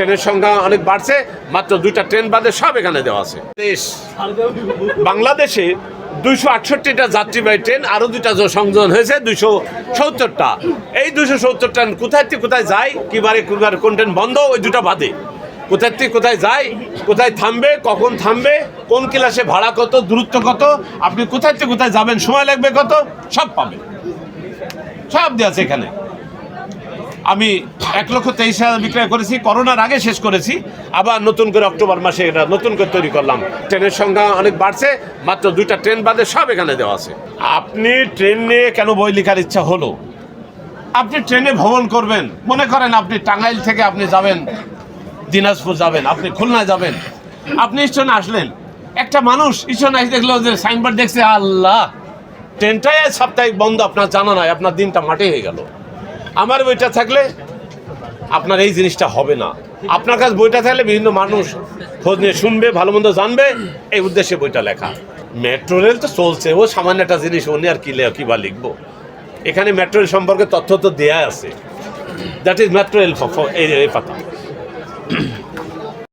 ট্রেনের সংখ্যা অনেক বাড়ছে মাত্র দুইটা ট্রেন বাদে সব এখানে দেওয়া আছে। দেশ। বাংলাদেশে দুইশো আটষট্টিটা যাত্রীবাহী ট্রেন আরও দুইটা সংযোজন হয়েছে দুইশো সত্তরটা। এই দুইশো সত্তর ট্রেন কোথায় থেকে কোথায় যায় কিবারে কিবারে কোন ট্রেন বন্ধ ওই দুটা বাদে। কোথায় থেকে কোথায় যায় কোথায় থামবে কখন থামবে কোন ক্লাসে ভাড়া কত দূরত্ব কত আপনি কোথায় থেকে কোথায় যাবেন সময় লাগবে কত সব পাবেন। সব দেওয়া আছে এখানে। আমি এক লক্ষ তেইশ হাজার বিক্রয় করেছি, করোনার আগে শেষ করেছি, আবার নতুন করে অক্টোবর মাসে এটা নতুন করে তৈরি করলাম। ট্রেনের সংখ্যা অনেক বাড়ছে, মাত্র দুইটা ট্রেন বাদে সব এখানে দেওয়া আছে। আপনি ট্রেন নিয়ে কেন বই লেখার ইচ্ছা হলো? আপনি ট্রেনে ভ্রমণ করবেন, মনে করেন আপনি টাঙ্গাইল থেকে আপনি যাবেন, দিনাজপুর যাবেন, আপনি খুলনায় যাবেন, আপনি স্টেশনে আসলেন। একটা মানুষ স্টেশনে এসে দেখল যে সাইনবোর্ড দেখছে, আল্লাহ, ট্রেনটাই সাপ্তাহিক বন্ধ, আপনার জানা নাই, আপনার দিনটা মাঠে হয়ে গেল। আমার বইটা থাকলে আপনার এই জিনিসটা হবে না। আপনার কাছে বইটা থাকলে বিভিন্ন মানুষ খোঁজ নিয়ে শুনবে, ভালো মন্দ জানবে। এই উদ্দেশ্যে বইটা লেখা। মেট্রো রেল তো চলছে। ও সামান্য একটা জিনিস উনি আর কি লেখা কী বা লিখব? এখানে মেট্রো রেল সম্পর্কে তথ্য তো দেয়া আছে। দ্যাট ইজ মেট্রো রেল এই পাতা।